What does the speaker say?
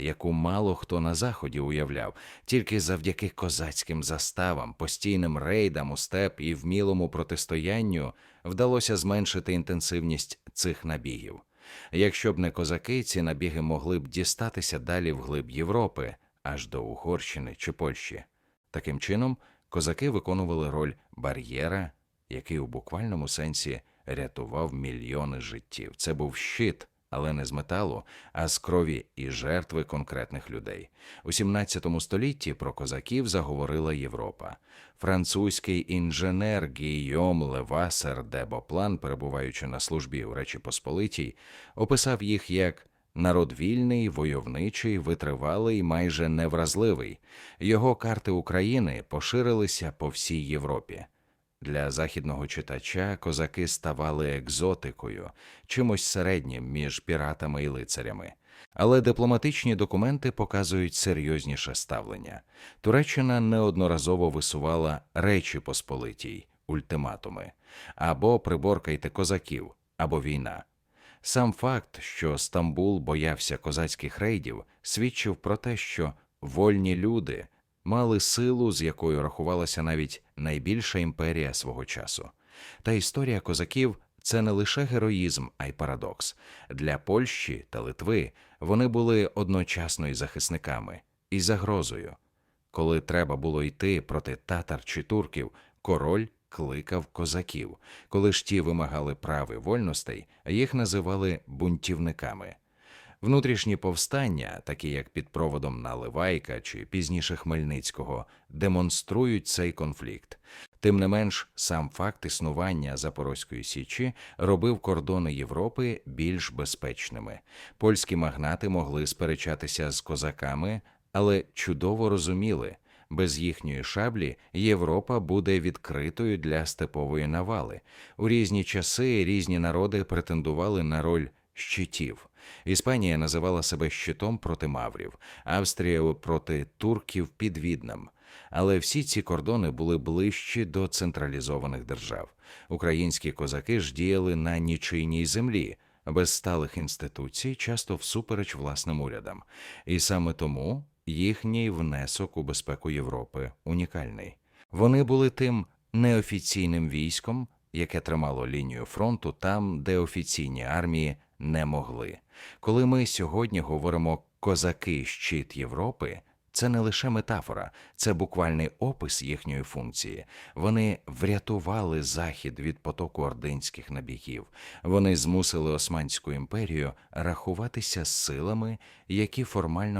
яку мало хто на заході уявляв, тільки завдяки козацьким заставам, постійним рейдам у степ і вмілому протистоянню вдалося зменшити інтенсивність цих набігів. Якщо б не козаки, ці набіги могли б дістатися далі вглиб Європи, аж до Угорщини чи Польщі. Таким чином, козаки виконували роль бар'єра, який у буквальному сенсі рятував мільйони життів. Це був щит, але не з металу, а з крові і жертви конкретних людей. У 17 столітті про козаків заговорила Європа. Французький інженер Гійом Левасер де Боплан, перебуваючи на службі у Речі Посполитій, описав їх як народ вільний, войовничий, витривалий, майже невразливий. Його карти України поширилися по всій Європі. Для західного читача козаки ставали екзотикою, чимось середнім між піратами і лицарями. Але дипломатичні документи показують серйозніше ставлення. Туреччина неодноразово висувала речі посполитій, ультиматуми або приборкайте козаків, або війна. Сам факт, що Стамбул боявся козацьких рейдів, свідчив про те, що вольні люди мали силу, з якою рахувалася навіть найбільша імперія свого часу. Та історія козаків це не лише героїзм, а й парадокс. Для Польщі та Литви вони були одночасно і захисниками, і загрозою. Коли треба було йти проти татар чи турків, король кликав козаків. Коли ж ті вимагали прав і вольностей, їх називали бунтівниками. Внутрішні повстання, такі як під проводом Наливайка чи пізніше Хмельницького, демонструють цей конфлікт. Тим не менш, сам факт існування Запорозької січі робив кордони Європи більш безпечними. Польські магнати могли сперечатися з козаками, але чудово розуміли, без їхньої шаблі Європа буде відкритою для степової навали. У різні часи різні народи претендували на роль щитів. Іспанія називала себе щитом проти маврів, Австрія проти турків під Віднем. Але всі ці кордони були ближчі до централізованих держав. Українські козаки ж діяли на нічийній землі, без сталих інституцій, часто всупереч власним урядам. І саме тому їхній внесок у безпеку Європи унікальний. Вони були тим неофіційним військом, яке тримало лінію фронту там, де офіційні армії не могли. Коли ми сьогодні говоримо козаки щит Європи, це не лише метафора, це буквальний опис їхньої функції. Вони врятували захід від потоку ординських набігів. Вони змусили Османську імперію рахуватися силами, які формально